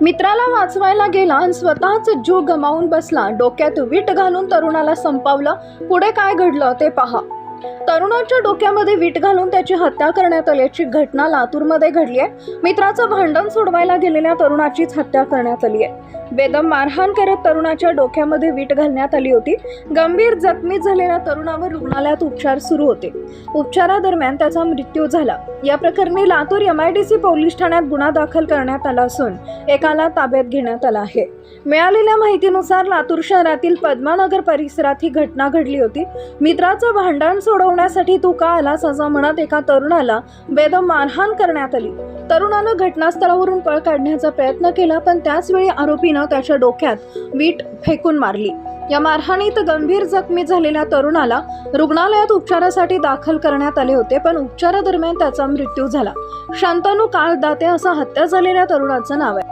मित्राला वाचवायला गेला आणि स्वतःच जीव गमावून बसला. डोक्यात वीट घालून तरुणाला संपावलं. पुढे काय घडलं ते पहा. तरुणाच्या डोक्यामध्ये वीट घालून त्याची हत्या करण्यात आल्याची घटना लातूरमध्ये घडली आहे. मित्राचं भांडण सोडवायला गेलेल्या तरुणाचीच हत्या करण्यात आली आहे. बेदम मारहाण करत तरुणाच्या डोक्यामध्ये वीट घालण्यात आली होती. गंभीर जखमी झालेल्या तरुणावर रुग्णालयात उपचार सुरू होते. उपचारादरम्यान त्याचा मृत्यू झाला. या प्रकरणी Latur M I D C police ठाण्यात गुन्हा दाखल करण्यात आला असून एकाला ताब्यात घेण्यात आला आहे. मिळालेल्या माहितीनुसार लातूर शहरातील पद्मानगर परिसरात ही घटना घडली होती. मित्राचं भांडण सोडवण्यासाठी तू का आलास असं म्हणत एका तरुणाला बेदम मारहाण करण्यात आली. तरुणानं घटनास्थळावरून पळ काढण्याचा प्रयत्न केला पण त्याचवेळी आरोपीनं त्याच्या डोक्यात वीट फेकून मारली. या मारहाणीत गंभीर जखमी झालेल्या तरुणाला रुग्णालयात उपचारासाठी दाखल करण्यात आले होते पण उपचारादरम्यान त्याचा मृत्यू झाला. शांतनू काळदाते असं हत्या झालेल्या तरुणाचं नाव आहे.